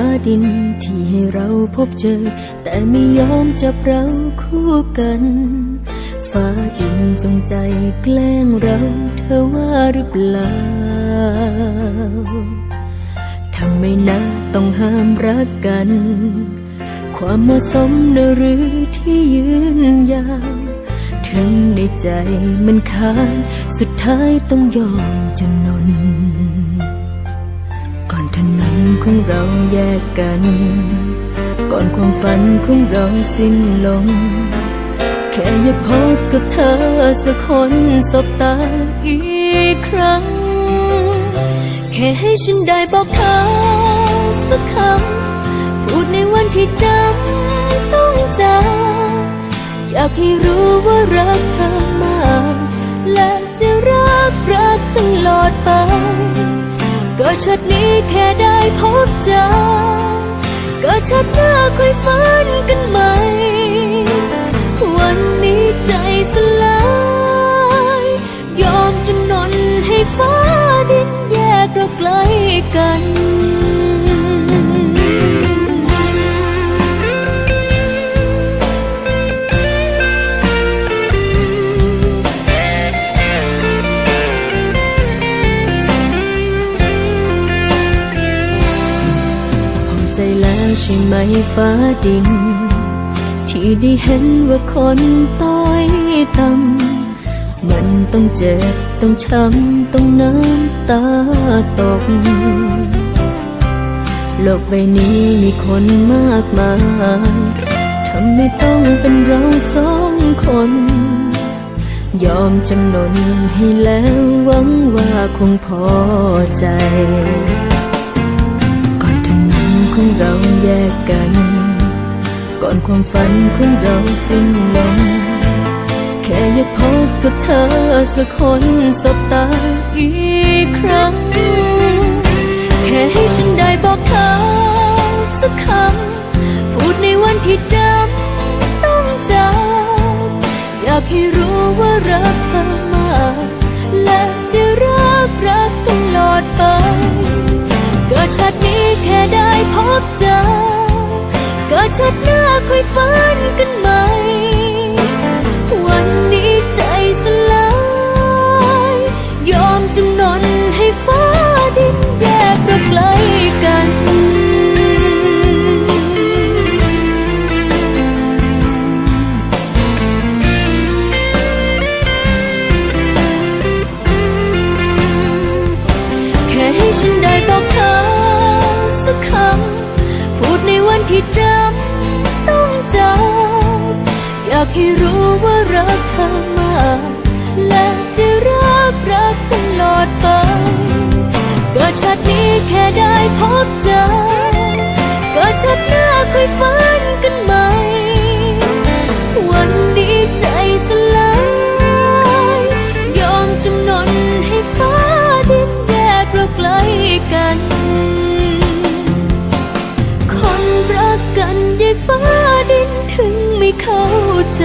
ฟ้าดินที่ให้เราพบเจอ แต่ไม่ยอมจับเราคู่กัน ฟ้าดินจงใจแกล้งเราเธอว่าหรือเปล่าทำไมนะต้องห้ามรักกัน ความเหมาะสมนะหรือที่ยืนยาวถึงในใจมันค้านสุดท้ายต้องยอมจำ ของเราแยกกัน ก่อนความฝันของเราสิ้นลง แค่อยากพบกับเธอสักคนสบตาอีกครั้ง แค่ให้ฉันได้บอกเธอสักคำ พูดในวันที่จำต้องจาอยากให้รู้ว่ารักเธอมากและจะรักรักตลอดไป ก็ชัดนี้แค่ได้พบเจอก็ชัดหน้าค่อยฝันกันใหม่ วันนี้ใจสลาย ยอมจำนนให้ฟ้าดินแยกเราไกลกัน ล้วใช่ไหมฟ้าดิน ที่ได้เห็นว่าคนต้อยต่ำมันต้องเจ็บ ต้องช้ำ ต้องน้ำตาตก โลกใบนี้มีคนมากมายทำไมต้องเป็นเราสองคน ยอมจำนนให้แล้วหวังว่าคงพอใจ ของเราแยกกัน ก่อนความฝันของเราสิ้นลง แค่อยากพบกับเธอสักคนสบตาอีกครั้ง แค่ให้ฉันได้บอกเธอสักคำ พูดในวันที่จำต้องจากอยากให้รู้ว่ารักเธอมากและจะรักรักตลอดไป กิดชาตินี้แค่ได้พบเจอ เกิดชาติหน้าค่อยฝันกันใหม่ วันนี้ใจสลาย ยอมจำนนให้ฟ้าดินแยกเราไกล ก็ชัดนี้แค่ได้พบเจอก็ชัดหน้าค่อยฝันกันใหม่ วันนี้ใจสลาย ยอมจำนนให้ฟ้าดินแยกเราไกลกัน คนรักกันยายฟ้าดินถึงไม่เข้าใจ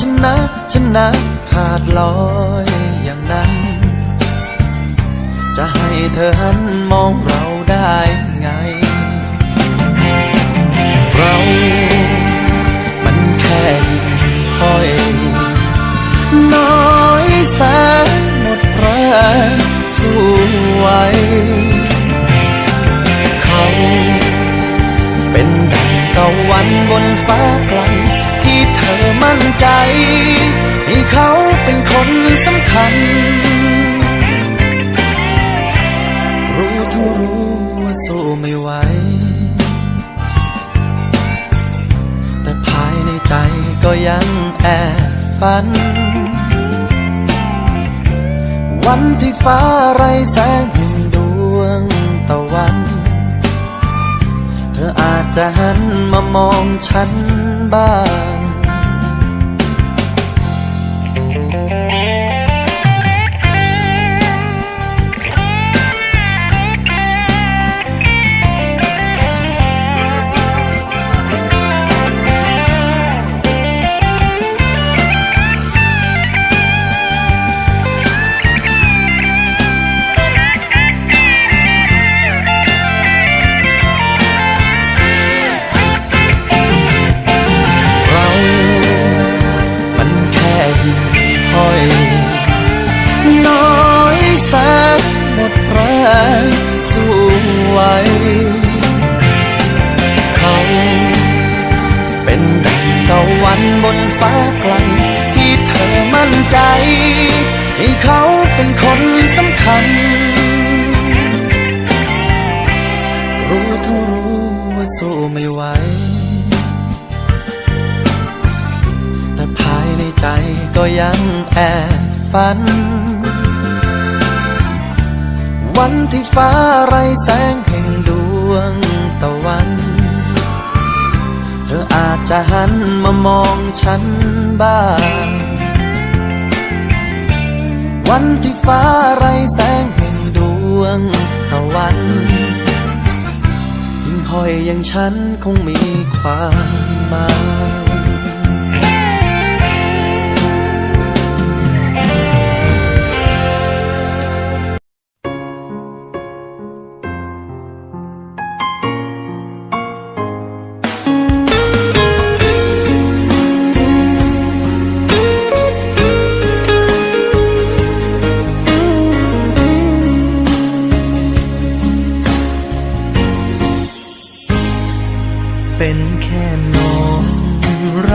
ชนะชนะขาดลอยอย่างนั้น จะให้เธอหันมองเราได้ไง เรา มันแค่คอยน้อยแสนหมดแรงสู้ไวเขา เป็นดังตะวันบนฟ้า ฝัน วันที่ฟ้าไรแสงแห่งดวงตะวัน เธออาจจะหันมามองฉันบ้าง ก็ยังแอบฝัน วันที่ฟ้าไรแสงแห่งดวงตะวัน เธออาจจะหันมามองฉันบ้าง วันที่ฟ้าไรแสงแห่งดวงตะวันหิ่งห้อยอย่างฉันคงมีความหมาย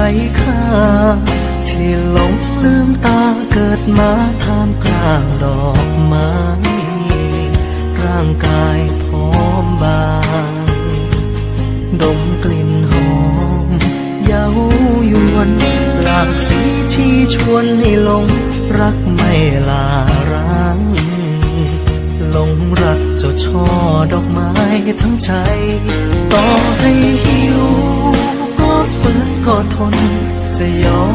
ร้ค่า ที่หลงลืมตาเกิดมาท่ามกลางดอกไม้ร่างกายพร้อมบางดมกลิ่นหอม เย้ายวนหลากสีชีชวนให้หลงรักไม่ลาร้างหลงรักเจ้าช่อดอกไม้ทั้งใจ ต่อให้หิวก็ฝืน ก็ทน จะยอ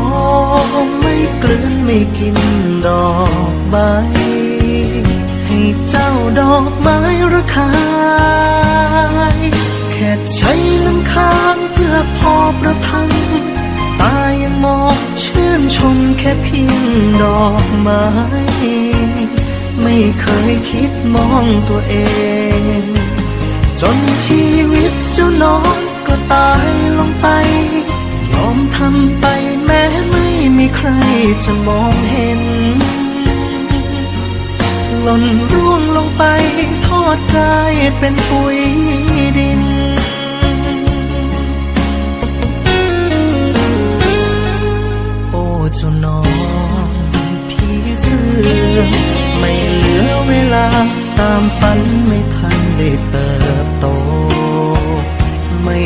มไม่กลืนไม่กินดอกใบ ให้เจ้าดอกไม้ระคายแค่ใช้น้ำค้างเพื่อพอประทัง ตายังมองชื่นชมแค่เพียงดอกไม้ไม่เคยคิดมองตัวเอง จนชีวิตเจ้าน้องก็ตายลงไป ใครจะมองเห็น หล่นร่วงลงไปทอดกลายเป็นปุ๋ยดินโอ้เจ้าน้องพี่เสื้อไม่เหลือเวลาตามฝันไม่ทันได้เติบโต ไม่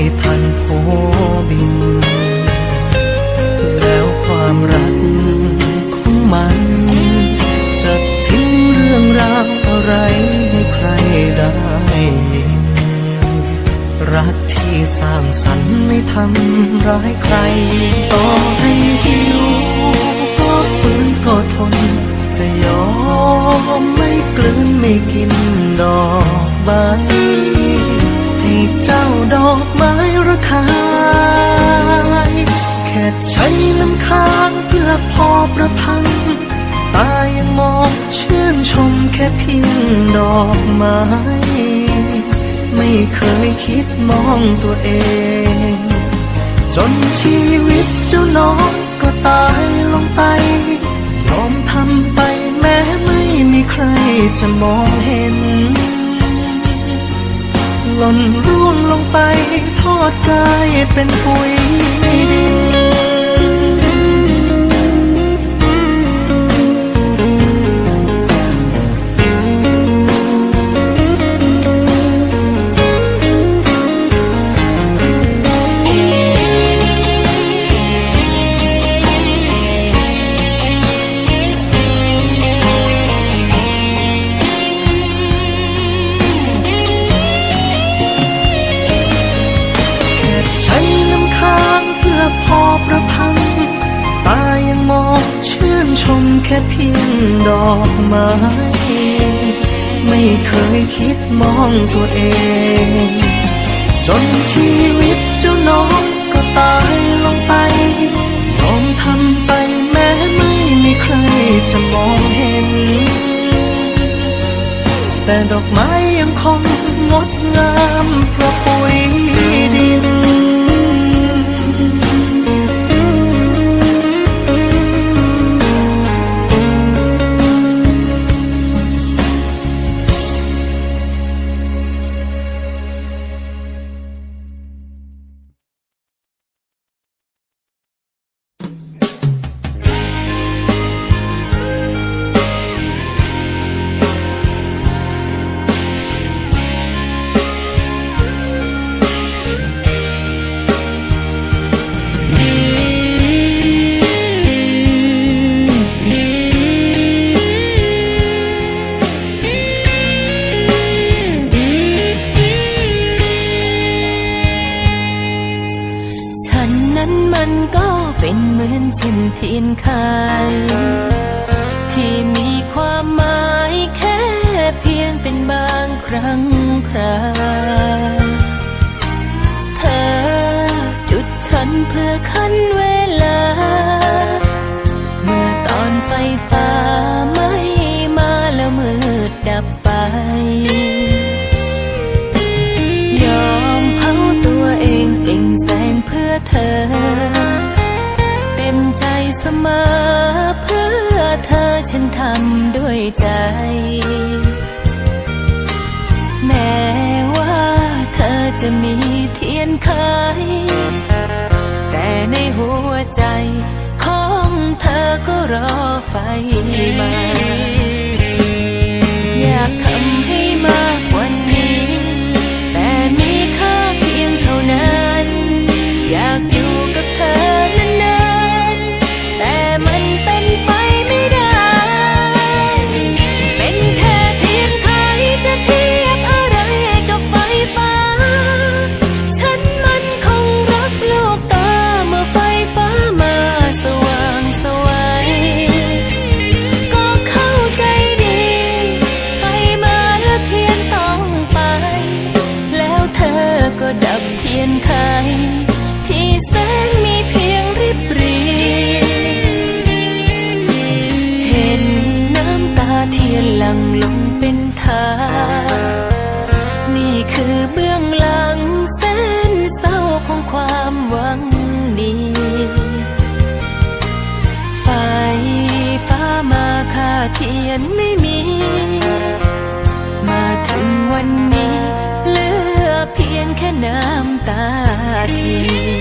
ทำร้ายใคร ต่อให้หิว ก็ฝืนก็ทน จะยอมไม่กลืนไม่กินดอกใบให้เจ้าดอกไม้ระคายแค่ใช้น้ำค้างเพื่อพอประทัง ตายังมองชื่นชมแค่เพียงดอกไม้ไม่เคยคิดมองตัวเอง จนชีวิตเจ้าน้องก็ตายลงไป ยอมทำไปแม้ไม่มีใครจะมองเห็น หล่นร่วงลงไปทอดกายเป็นปุ๋ย ไมไม่เคยคิดมองตัวเอง จนชีวิตเจ้าน้องก็ตายลงไปยอมทำไปแม้ไม่มีใครจะมองเห็น แต่ดอกไม้ยังคงงดงามเพราะปุ๋ย ช่นเทียนไขที่มีความหมายแค่เพียงเป็นบางครั้งคราเธอจุดฉันเพื่อคันเวลา เมื่อตอนไฟฟ้าไม่มาแล้วมืดดับไปยอมเผาตัวเองเปล่งแสงเพื่อเธอ มอเพื่อเธอฉันทำด้วยใจ แม้ว่าเธอจะมีเทียนไขแต่ในหัวใจของเธอก็รอไฟมาอยากทำ ลังลงเป็นทางนี่คือเบื้องหลังแสนเศร้าของความหวังดีไฟฟ้ามาค่าเทียนไม่มี มาถึงวันนี้ เหลือเพียงแค่น้ำตาเทีย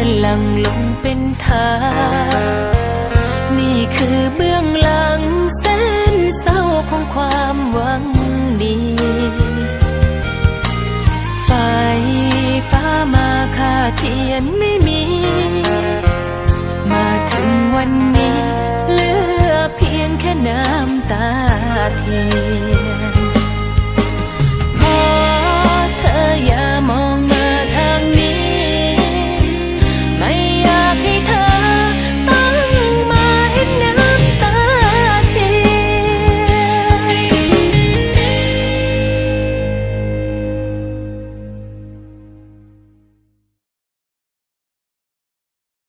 อนหลังลงเป็นทา นี่คือเบื้องหลังแสนเศร้าของความหวังดีไฟฟ้ามาค่าเทียนไม่มี มาถึงวันนี้ เหลือเพียงแค่น้ำตาเทียน